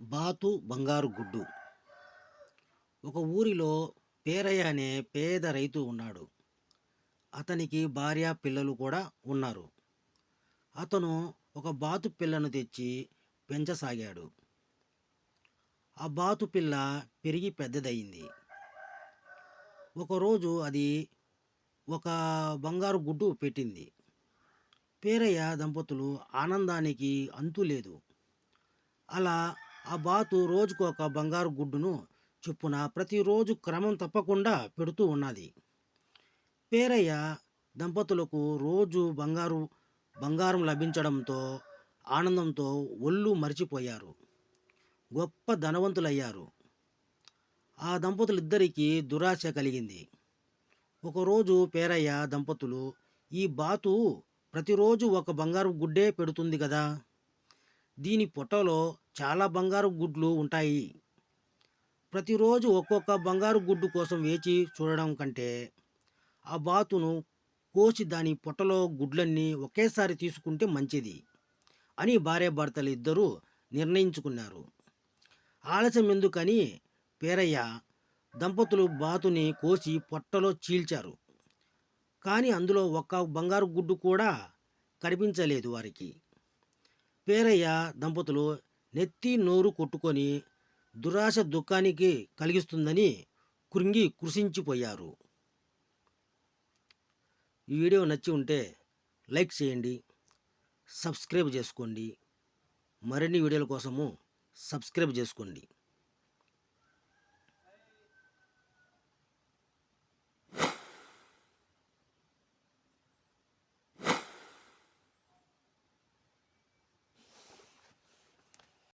బాతు బంగారు గుడ్డు. ఒక ఊరిలో పేరయ్య అనే పేద రైతు ఉన్నాడు. అతనికి భార్య పిల్లలు కూడా ఉన్నారు. అతను ఒక బాతు పిల్లను తెచ్చి పెంచసాగాడు. ఆ బాతు పిల్ల పెరిగి పెద్దదయింది. ఒకరోజు అది ఒక బంగారు గుడ్డు పెట్టింది. పేరయ్య దంపతులు ఆనందానికి అంతు లేదు అలా ఆ బాతు రోజుకు ఒక బంగారు గుడ్డును చొప్పున ప్రతిరోజు క్రమం తప్పకుండా పెడుతూ ఉన్నది. పేరయ్య దంపతులకు రోజు బంగారు బంగారం లభించడంతో ఆనందంతో ఒళ్ళు మరిచిపోయారు. గొప్ప ధనవంతులయ్యారు. ఆ దంపతులిద్దరికీ దురాశ కలిగింది. ఒకరోజు పేరయ్య దంపతులు ఈ బాతు ప్రతిరోజు ఒక బంగారు గుడ్డే పెడుతుంది కదా? దీని పొట్టలో చాలా బంగారు గుడ్లు ఉంటాయి. ప్రతిరోజు ఒక్కొక్క బంగారు గుడ్డు కోసం వేచి చూడడం కంటే ఆ బాతును కోసి దాని పొట్టలో గుడ్లన్నీ ఒకేసారి తీసుకుంటే మంచిది అని భార్యాభర్తలు ఇద్దరూ నిర్ణయించుకున్నారు. ఆలస్యం ఎందుకని పేరయ్య దంపతులు బాతుని కోసి పొట్టలో చీల్చారు. కానీ అందులో ఒక్క బంగారు గుడ్డు కూడా కనిపించలేదు వారికి. పేరయ్య దంపతులు నెత్తి నోరు కొట్టుకొని దురాశ దుఃఖానికి కలిగిస్తుందని కృంగి కృషించిపోయారు ఈ వీడియో నచ్చి ఉంటే లైక్ చేయండి సబ్స్క్రైబ్ చేసుకోండి. మరిన్ని వీడియోల కోసము సబ్స్క్రైబ్ చేసుకోండి.